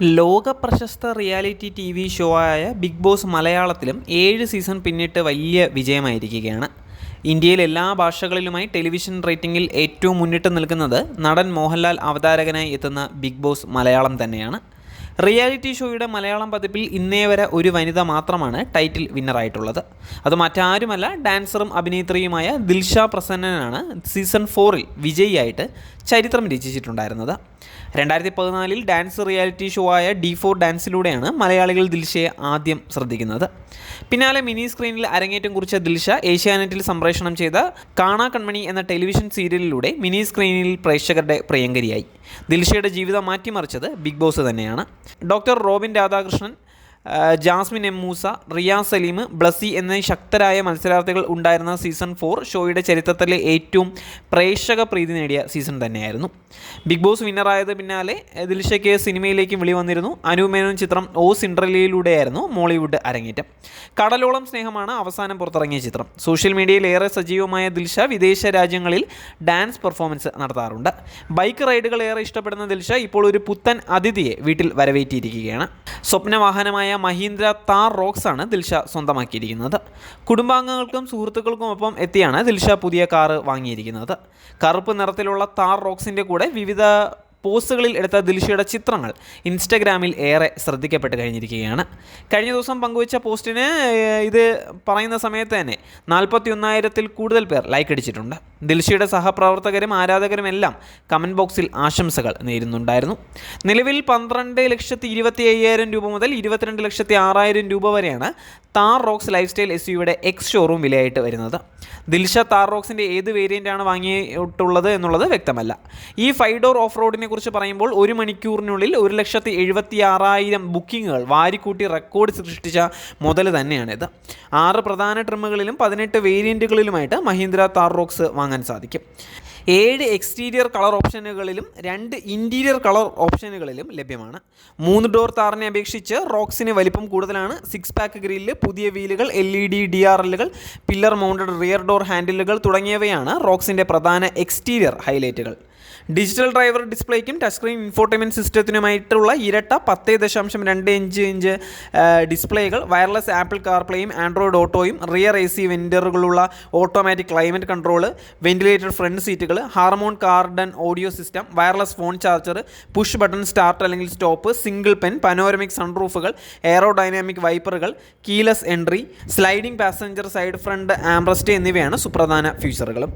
ലോക പ്രശസ്ത reality T V show ആയ ബിഗ് ബോസ് മലയാളത്തിലും ഏഴ് സീസൺ പിന്നിട്ട് വലിയ വിജയമായിരിക്കുകയാണ്. ഇന്ത്യയിൽ എല്ലാ ഭാഷകളിലുമായി ടെലിവിഷൻ റേറ്റിംഗിൽ ഏറ്റവും മുന്നിട്ട് നിൽക്കുന്നത് നടൻ മോഹൻലാൽ അവതാരകനായി എത്തുന്ന ബിഗ് ബോസ് മലയാളം തന്നെയാണ്. റിയാലിറ്റി ഷോയുടെ മലയാളം പതിപ്പിൽ ഇന്നേ വരെ ഒരു വനിത മാത്രമാണ് ടൈറ്റിൽ വിന്നറായിട്ടുള്ളത്. അത് മറ്റാരുമല്ല ഡാൻസറും അഭിനേത്രിയുമായ ദിൽഷ പ്രസന്നനാണ് സീസൺ ഫോറിൽ വിജയിയായിട്ട് ചരിത്രം രചിച്ചിട്ടുണ്ടായിരുന്നത്. രണ്ടായിരത്തി പതിനാലിൽ ഡാൻസ് റിയാലിറ്റി ഷോ ആയ ഡി ഫോർ ഡാൻസിലൂടെയാണ് മലയാളികൾ ദിൽഷയെ ആദ്യം ശ്രദ്ധിക്കുന്നത്. പിന്നാലെ മിനി സ്ക്രീനിൽ അരങ്ങേറ്റം കുറിച്ച ദിൽഷ ഏഷ്യാനെറ്റിൽ സംപ്രേഷണം ചെയ്ത കാണാ കൺമണി എന്ന ടെലിവിഷൻ സീരിയലിലൂടെ മിനി സ്ക്രീനിൽ പ്രേക്ഷകരുടെ പ്രിയങ്കരിയായി. ദിൽഷയുടെ ജീവിതം മാറ്റിമറിച്ചത് ബിഗ് ബോസ് തന്നെയാണ്. Doctor Robin Radhakrishnan Jasmine M Moosa Riya Saleem Blessy എന്നീ ശക്തരായ മത്സരാർത്ഥികൾ ഉണ്ടായിരുന്ന സീസൺ ഫോർ ഷോയുടെ ചരിത്രത്തിലെ ഏറ്റവും പ്രേക്ഷക പ്രീതി നേടിയ സീസൺ തന്നെയായിരുന്നു. ബിഗ് ബോസ് വിന്നറായത് പിന്നാലെ ദിൽഷയ്ക്ക് സിനിമയിലേക്ക് വിളി വന്നിരുന്നു. അനുമേനോൻ ചിത്രം ഓ സിൻഡ്രലയിലൂടെയായിരുന്നു മോളിവുഡ് അരങ്ങേറ്റം. കടലോളം സ്നേഹമാണ് അവസാനം പുറത്തിറങ്ങിയ ചിത്രം. സോഷ്യൽ മീഡിയയിൽ ഏറെ സജീവമായ ദിൽഷ വിദേശ രാജ്യങ്ങളിൽ ഡാൻസ് പെർഫോമൻസ് നടത്താറുണ്ട്. ബൈക്ക് റൈഡുകൾ ഏറെ ഇഷ്ടപ്പെടുന്ന ദിൽഷ ഇപ്പോൾ ഒരു പുത്തൻ അതിഥിയെ വീട്ടിൽ വരവേറ്റിയിരിക്കുകയാണ് സ്വപ്ന വാഹനമായ മഹീന്ദ്ര താർ റോക്സ് ആണ് ദിൽഷ സ്വന്തമാക്കിയിരിക്കുന്നത്. കുടുംബാംഗങ്ങൾക്കും സുഹൃത്തുക്കൾക്കുമൊപ്പം എത്തിയാണ് ദിൽഷ പുതിയ കാറ് വാങ്ങിയിരിക്കുന്നത്. കറുപ്പ് നിറത്തിലുള്ള താർ റോക്സിന്റെ കൂടെ വിവിധ പോസ്റ്റുകളിൽ എടുത്ത ദിൽഷയുടെ ചിത്രങ്ങൾ ഇൻസ്റ്റഗ്രാമിൽ ഏറെ ശ്രദ്ധിക്കപ്പെട്ട് കഴിഞ്ഞിരിക്കുകയാണ്. കഴിഞ്ഞ ദിവസം പങ്കുവച്ച പോസ്റ്റിന് ഇത് പറയുന്ന സമയത്ത് തന്നെ നാൽപ്പത്തി ഒന്നായിരത്തിൽ കൂടുതൽ പേർ ലൈക്ക് അടിച്ചിട്ടുണ്ട്. ദിൽഷയുടെ സഹപ്രവർത്തകരും ആരാധകരും എല്ലാം കമന്റ് ബോക്സിൽ ആശംസകൾ നേരുന്നുണ്ടായിരുന്നു. നിലവിൽ പന്ത്രണ്ട് ലക്ഷത്തി ഇരുപത്തി അയ്യായിരം രൂപ മുതൽ ഇരുപത്തിരണ്ട് ലക്ഷത്തി ആറായിരം രൂപ വരെയാണ് Thar Roxx life style S യുയുടെ ex showroom വിലയായിട്ട് വരുന്നത്. ദിൽഷ താർ റോക്സിന്റെ ഏത് വേരിയന്റാണ് വാങ്ങിയിട്ടുള്ളത് എന്നുള്ളത് വ്യക്തമല്ല. ഈ ഫൈവ് ഡോർ ഓഫ് റോഡിനെ കുറിച്ച് പറയുമ്പോൾ ഒരു മണിക്കൂറിനുള്ളിൽ ഒരു ലക്ഷത്തി എഴുപത്തി ആറായിരം ബുക്കിങ്ങുകൾ വാരിക്കൂട്ടി റെക്കോർഡ് സൃഷ്ടിച്ച മുതൽ തന്നെയാണിത്. ആറ് പ്രധാന ട്രിമ്മുകളിലും പതിനെട്ട് വേരിയന്റുകളിലുമായിട്ട് മഹീന്ദ്ര താർ റോക്സ് വാങ്ങാൻ സാധിക്കും. ഏഴ് എക്സ്റ്റീരിയർ കളർ ഓപ്ഷനുകളിലും രണ്ട് ഇന്റീരിയർ കളർ ഓപ്ഷനുകളിലും ലഭ്യമാണ്. മൂന്ന് ഡോർ താറിനെ അപേക്ഷിച്ച് റോക്സിന് വലിപ്പം കൂടുതലാണ്. സിക്സ് പാക്ക് ഗ്രില്ല് പുതിയ വീലുകൾ L E D D R എല്ലുകൾ പില്ലർ മൗണ്ടഡ് റിയർ ഡോർ ഹാൻഡിലുകൾ തുടങ്ങിയവയാണ് റോക്സിന്റെ പ്രധാന എക്സ്റ്റീരിയർ ഹൈലൈറ്റുകൾ ഡിജിറ്റൽ ഡ്രൈവർ ഡിസ്പ്ലേക്കും ടച്ച് സ്ക്രീൻ ഇൻഫോർട്ടൈൻമെന്റ് സിസ്റ്റത്തിനുമായിട്ടുള്ള ഇരട്ട പത്ത് ദശാംശം രണ്ട് ഇഞ്ച് ഇഞ്ച് ഡിസ്പ്ലേകൾ വയർലെസ് ആപ്പിൾ കാർപ്ലേയും ആൻഡ്രോയിഡ് ഓട്ടോയും rear A C വെൻഡറുകളുള്ള automatic climate control ventilated front സീറ്റുകൾ Harman Kardon audio system wireless phone charger push button start അല്ലെങ്കിൽ സ്റ്റോപ്പ് സിംഗിൾ പെൻ പനോരമിക് സൺറൂഫുകൾ aero dynamic വൈപ്പറുകൾ keyless entry sliding passenger side front armrest എന്നിവയാണ് സുപ്രധാന ഫീച്ചറുകളും